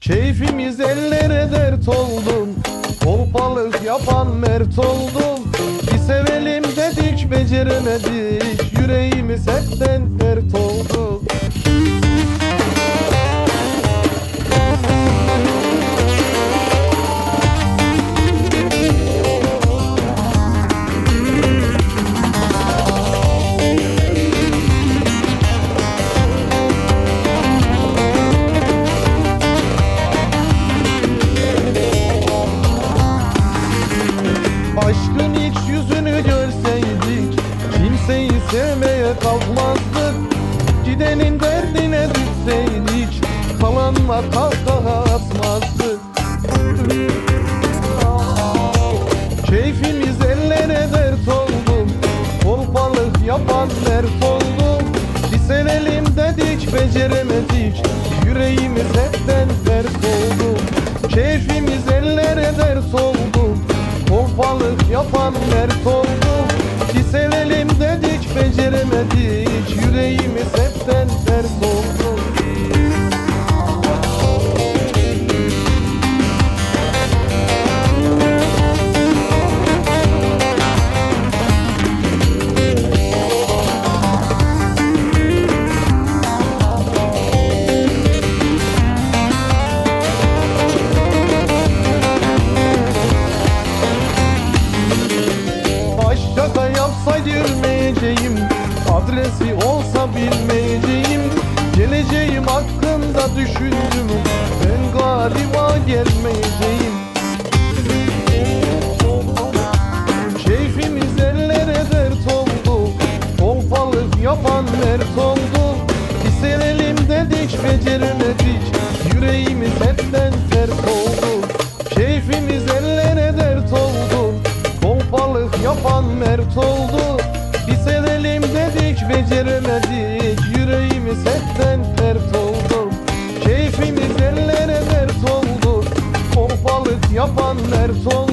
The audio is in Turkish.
Keyfimiz ellere dert oldum Kolpalık yapan mert oldum Bir sevelim dedik beceremedik. Yüreğimiz hepten dert oldu Sevmeye kalkmazdık Gidenin derdine düşseydik Kalanla kahkaha atmazdık. Keyfimiz ellere dert oldu Kolpalık yapan dert oldu. Bir sevelim dedik beceremedik Yüreğimiz hepten dert oldu. Keyfimiz ellere dert oldu Kolpalık yapan dert oldu beceremedik Adresi olsa bilmeyeceğim Geleceğim hakkında düşündüm. Ben galiba gelmeyeceğim. Keyfimiz ellere dert oldu Kolpalık yapan mert oldu. Bir sevelim dedik beceremedik Yüreğimiz hepten ters oldu. Keyfimiz ellere dert oldu Kolpalık yapan mert oldu biz edelim dedik beceremedik. Yüreğimiz hepten pert oldu. Keyfimiz ellere dert oldu. Pohbalık yapan mert oldu.